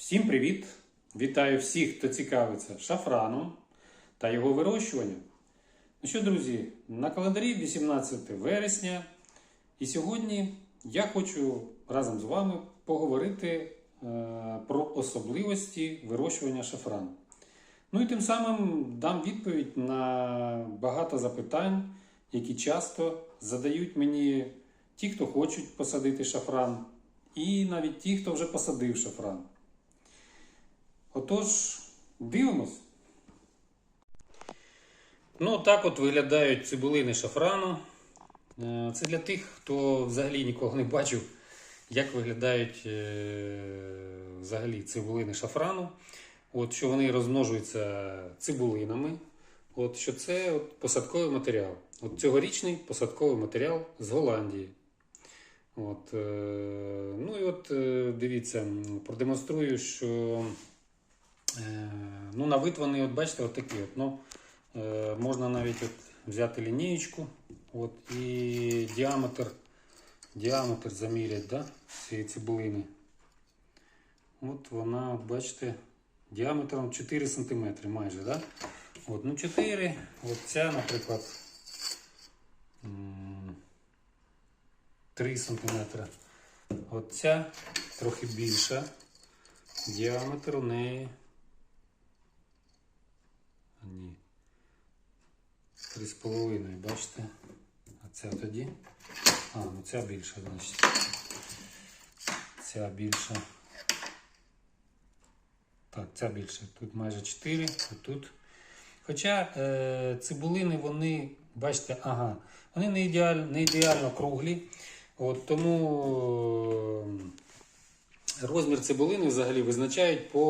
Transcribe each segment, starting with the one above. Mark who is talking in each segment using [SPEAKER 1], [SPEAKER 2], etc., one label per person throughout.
[SPEAKER 1] Всім привіт! Вітаю всіх, хто цікавиться шафраном та його вирощуванням. Ну що, друзі, на календарі 18 вересня, і сьогодні я хочу разом з вами поговорити е, про особливості вирощування шафрану. Ну і тим самим дам відповідь на багато запитань, які часто задають мені ті, хто хочуть посадити шафран, і навіть ті, хто вже посадив шафран. Отож, дивимось. Ну, так от виглядають цибулини шафрану. Е, Це для тих, хто взагалі ніколи не бачив, як виглядають е, взагалі цибулини шафрану. От, що вони розмножуються цибулинами. От, що це от, посадковий матеріал. От цьогорічний посадковий матеріал з Голландії. От, е, ну і от дивіться, продемонструю, що ну, на вид вони, от бачите, от такі. От, ну, е, можна навіть от взяти лінієчку от, і діаметр, діаметр заміряти да, цієї цибулини. От вона, от бачите, діаметром 4 см майже. Да? От, ну 4, от ця, наприклад, 3 см. От ця трохи більша. Діаметр у неї. А, Ні. 3,5, бачите? А ця тоді. А, ну ця більша, значить. Ця більша. Так, ця більше. Тут майже 4, а тут. Хоча е, цибулини, вони, бачите, ага, вони не ідеально, не ідеально круглі. От, тому е, розмір цибулини взагалі визначають по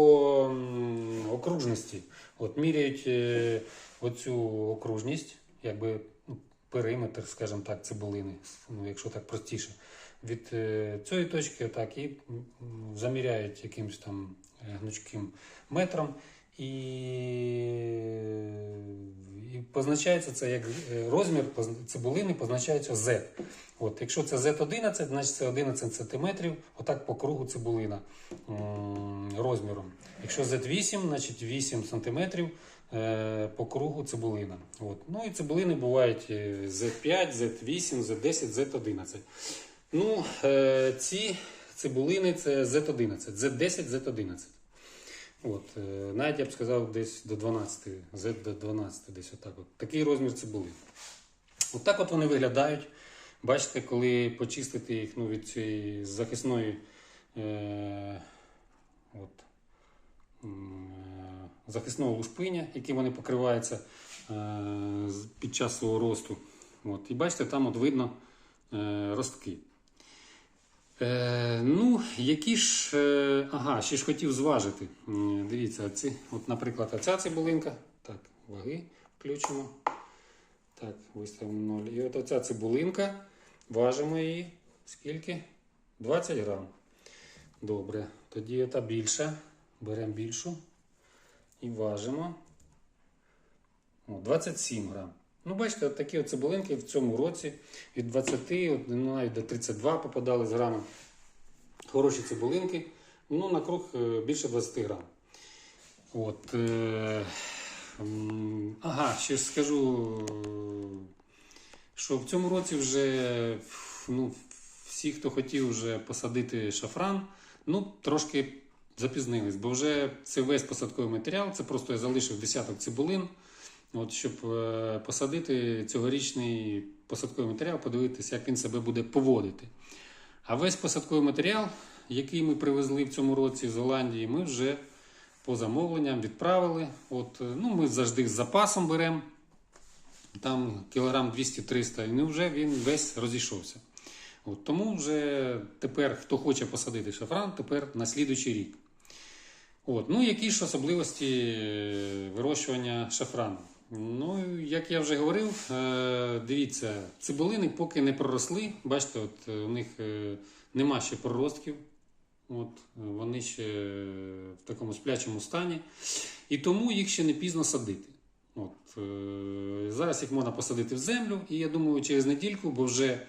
[SPEAKER 1] окружності. От, міряють е, оцю окружність, якби ну, периметр, скажімо так, цибулини, ну, якщо так простіше. Від е, цієї точки так, і заміряють якимось там е, гнучким метром. І, і позначається це як е, розмір цибулини позначається Z. От, якщо це Z11, значить це 11 см, отак по кругу цибулина розміром. Якщо Z8, значить 8 см по кругу цибулина. От. Ну і цибулини бувають е, Z5, Z8, Z10, Z11. Ну, е, ці цибулини це Z11, Z10, Z11. От, е, навіть я б сказав десь до 12, Z до 12, десь отак. От. Такий розмір цибулин. От так от вони виглядають. Бачите, коли почистити їх ну, від цієї захисної е, от, е, захисного лушпиня, яким вони покриваються е, під час свого росту. От, і бачите, там от видно е, ростки. Е, ну, які ж. Ага, ще ж хотів зважити. Дивіться, ці, от, наприклад, оця цибулинка. Так, ваги включимо. Так, виставимо 0. І от оця цибулинка. Важимо її. Скільки? 20 грам. Добре. Тоді ота більша. Беремо більшу і важимо. 27 грам. Ну, бачите, от такі цибулинки в цьому році від 20 от, ну, навіть до 32 попадали з грами. Хороші цибулинки. Ну, на круг е, більше 20 грам. От, е, ага, ще ж скажу, що в цьому році вже ну, всі, хто хотів вже посадити шафран, ну, трошки запізнились, бо вже це весь посадковий матеріал, це просто я залишив десяток цибулин. От, щоб е, посадити цьогорічний посадковий матеріал, подивитися, як він себе буде поводити. А весь посадковий матеріал, який ми привезли в цьому році з Голландії, ми вже по замовленням відправили. От, е, ну, ми завжди з запасом беремо. Там кілограм 200-300, і ну, вже він весь розійшовся. От, тому вже тепер, хто хоче посадити шафран, тепер на слідуючий рік. От, ну, які ж особливості е, вирощування шафрану? Ну, як я вже говорив, е, дивіться, цибулини поки не проросли. Бачите, от е, у них нема ще проростків. От, вони ще в такому сплячому стані. І тому їх ще не пізно садити. От, зараз їх можна посадити в землю, і я думаю, через недільку, бо вже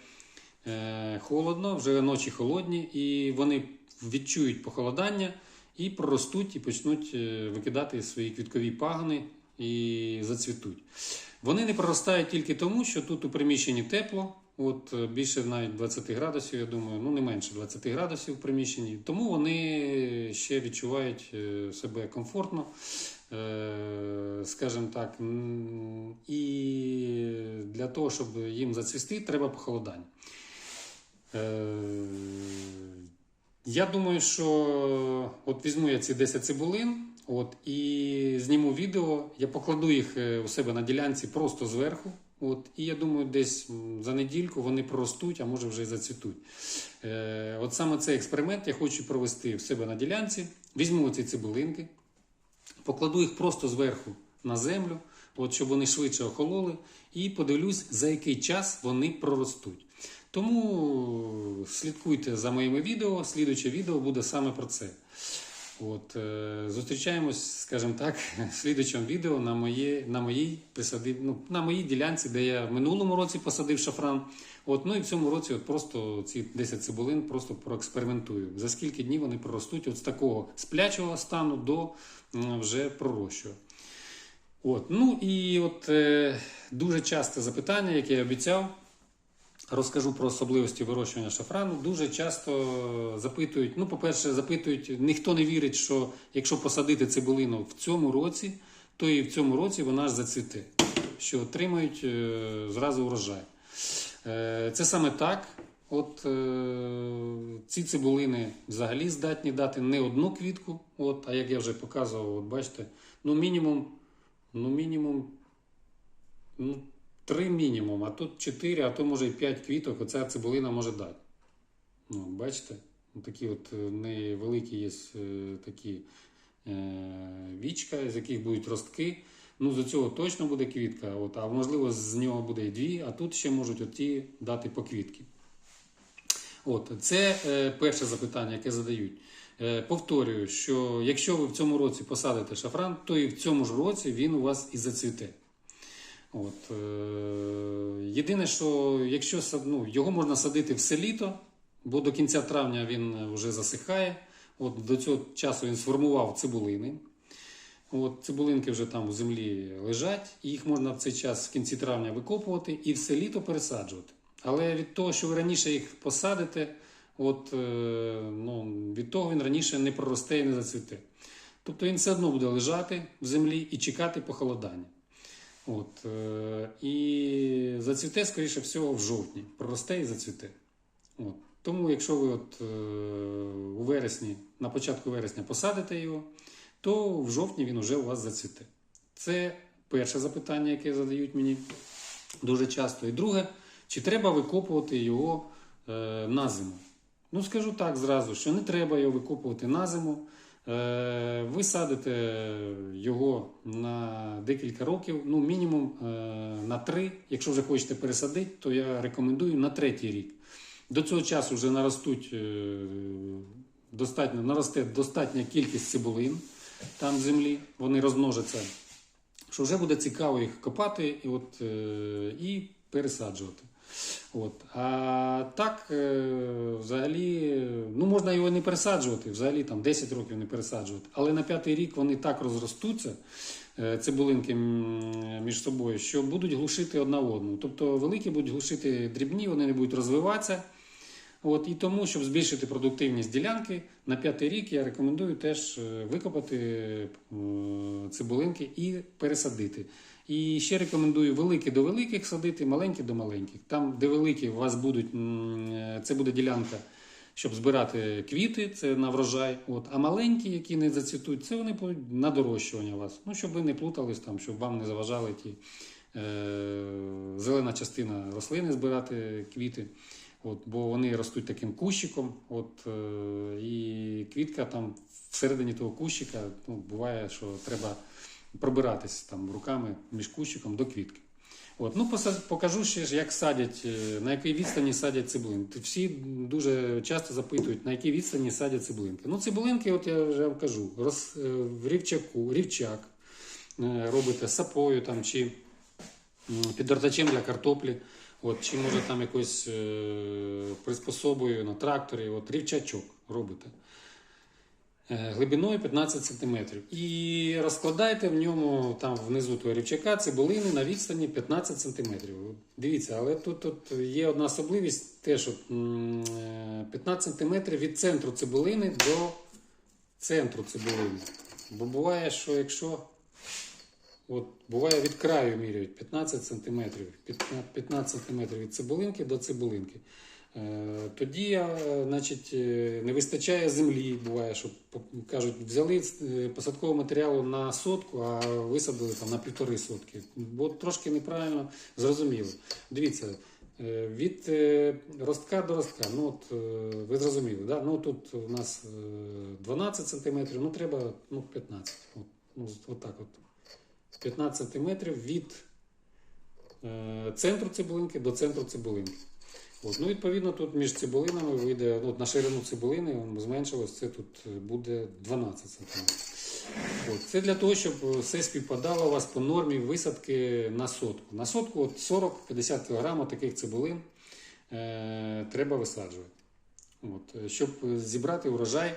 [SPEAKER 1] холодно, вже ночі холодні, і вони відчують похолодання і проростуть, і почнуть е, викидати свої квіткові пагони і зацвітуть. Вони не проростають тільки тому, що тут у приміщенні тепло, от е, більше навіть 20 градусів, я думаю, ну не менше 20 градусів в приміщенні, тому вони ще відчувають е, себе комфортно, скажімо так. І для того, щоб їм зацвісти, треба похолодання. Я думаю, що от візьму я ці 10 цибулин, от, і зніму відео. Я покладу їх е, у себе на ділянці просто зверху. От, і я думаю, десь за недільку вони проростуть, а може вже й зацвітуть. Е, от саме цей експеримент я хочу провести в себе на ділянці. Візьму ці цибулинки, покладу їх просто зверху на землю, от, щоб вони швидше охололи, і подивлюсь, за який час вони проростуть. Тому слідкуйте за моїми відео. Слідуюче відео буде саме про це. От, е, зустрічаємось, скажімо так, в слідуючому відео на, моє, на, моїй присадив, ну, на моїй ділянці, де я в минулому році посадив шафран. От, ну і в цьому році от просто ці 10 цибулин просто проекспериментую. За скільки днів вони проростуть от з такого сплячого стану до вже пророщого. От, ну і от е, дуже часте запитання, яке я обіцяв. Розкажу про особливості вирощування шафрану. Дуже часто запитують. Ну, по-перше, запитують, ніхто не вірить, що якщо посадити цибулину в цьому році, то і в цьому році вона ж зацвіте, що отримають е, зразу урожай. Е, це саме так. От е, ці цибулини взагалі здатні дати не одну квітку, от, а як я вже показував, от бачите, ну мінімум, ну мінімум, ну, Три мінімум, а тут 4, а то може і 5 квіток, оця цибулина може дати. Ну, бачите? Ну, Такі от е, невеликі є е, такі е, вічка, з яких будуть ростки. Ну, з цього точно буде квітка, от, а можливо, з нього буде і дві, а тут ще можуть оті дати по квітки. От, це е, перше запитання, яке задають. Е, повторюю, що якщо ви в цьому році посадите шафран, то і в цьому ж році він у вас і зацвіте. От, е, єдине, що якщо ну, його можна садити все літо, бо до кінця травня він вже засихає. От, до цього часу він сформував цибулини. От, цибулинки вже там у землі лежать, і їх можна в цей час в кінці травня викопувати і все літо пересаджувати. Але від того, що ви раніше їх посадите, от, е, ну, від того він раніше не проросте і не зацвіте. Тобто він все одно буде лежати в землі і чекати похолодання. От, е, і зацвіте, скоріше всього, в жовтні. Проросте і зацвіте. От. Тому, якщо ви от, е, у вересні, на початку вересня посадите його, то в жовтні він уже у вас зацвіте. Це перше запитання, яке задають мені дуже часто. І друге, чи треба викопувати його е, на зиму? Ну, скажу так зразу, що не треба його викопувати на зиму. Е, Ви садите його на декілька років, ну мінімум е, на три. Якщо вже хочете пересадити, то я рекомендую на третій рік. До цього часу вже наростуть е, достатньо, наросте достатня кількість цибулин там в землі, вони розмножаться, що вже буде цікаво їх копати і, от, і пересаджувати. От. А так, е, взагалі, ну можна його не пересаджувати, взагалі там 10 років не пересаджувати. Але на п'ятий рік вони так розростуться, е, цибулинки між собою, що будуть глушити одна одну. Тобто великі будуть глушити дрібні, вони не будуть розвиватися. От, і тому, щоб збільшити продуктивність ділянки, на п'ятий рік я рекомендую теж е, викопати цибулинки і пересадити. І ще рекомендую великі до великих садити, маленькі до маленьких. Там, де великі, у вас будуть, е, це буде ділянка, щоб збирати квіти, це на врожай. От, а маленькі, які не зацвітуть, це вони будуть на дорощування вас. Ну, щоб ви не плутались, там, щоб вам не заважали ті е, зелена частина рослини збирати квіти. От, бо вони ростуть таким кущиком, от, е, і квітка там всередині того кущика, ну, буває, що треба пробиратись там руками між кущиком до квітки. От, ну, покажу ще ж, як садять, е, на якій відстані садять цибулин. Всі дуже часто запитують, на якій відстані садять цибулинки. Ну, цибулинки, от я вже вам кажу, роз, е, в рівчаку, рівчак е, робите сапою там, чи м, підвертачем для картоплі. От, чи може там якось е, приспособою на тракторі, от рівчачок робите. Е, глибиною 15 см. І розкладайте в ньому там внизу того рівчака цибулини на відстані 15 см. Дивіться, але тут, тут є одна особливість, те, що е, 15 см від центру цибулини до центру цибулини. Бо буває, що якщо От, буває від краю міряють 15 см, 15 см від цибулинки до цибулинки. Е, Тоді е, значить, е, не вистачає землі. Буває, що кажуть, взяли посадкового матеріалу на сотку, а висадили там на півтори сотки. Бо трошки неправильно зрозуміло. Дивіться, від ростка до ростка, ну от ви зрозуміли, да? ну тут у нас е, 12 см, ну треба ну, 15. От, ну, от так от. 15 метрів від центру цибулинки до центру цибулинки. От, ну, відповідно, тут між цибулинами вийде от на ширину цибулини зменшилось, це тут буде 12 см. От, це для того, щоб все співпадало у вас по нормі висадки на сотку. На сотку от 40-50 кг таких цибулин е, треба висаджувати. От, е, щоб зібрати урожай.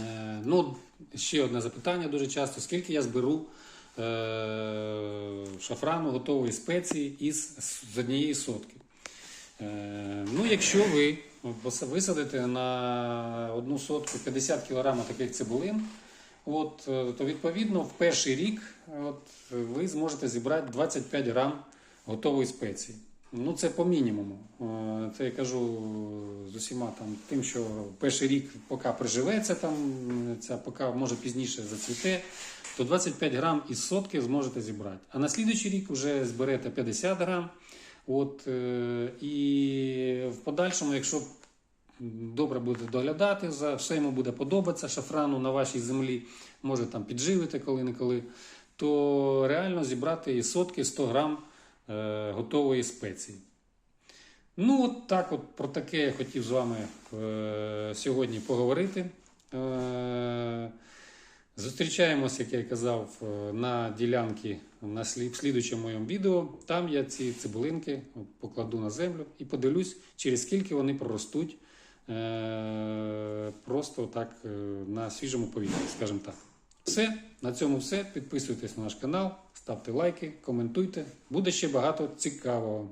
[SPEAKER 1] Е, ну, ще одне запитання дуже часто: скільки я зберу е, шафрану готової спеції із з однієї сотки? Е, ну, якщо ви висадите на одну сотку 50 кг таких цибулин, от, е, то відповідно в перший рік от, ви зможете зібрати 25 грам готової спеції. Ну, це по мінімуму. Е, Це я кажу з усіма там тим, що перший рік, поки приживеться, там, ця, поки може пізніше зацвіте, то 25 грам із сотки зможете зібрати. А на слідуючий рік вже зберете 50 грам. От, е, і в подальшому, якщо добре буде доглядати, за все йому буде подобатися шафрану на вашій землі, може там підживити коли-неколи, то реально зібрати із сотки 100 грам е, готової спеції. Ну, от так от про таке я хотів з вами е, сьогодні поговорити. Зустрічаємося, як я казав, е, на ділянці на слід, в слідучому моєму відео. Там я ці цибулинки покладу на землю і подивлюсь, через скільки вони проростуть е, просто так е, на свіжому повітрі, скажімо так. Все, на цьому все. Підписуйтесь на наш канал, ставте лайки, коментуйте. Буде ще багато цікавого.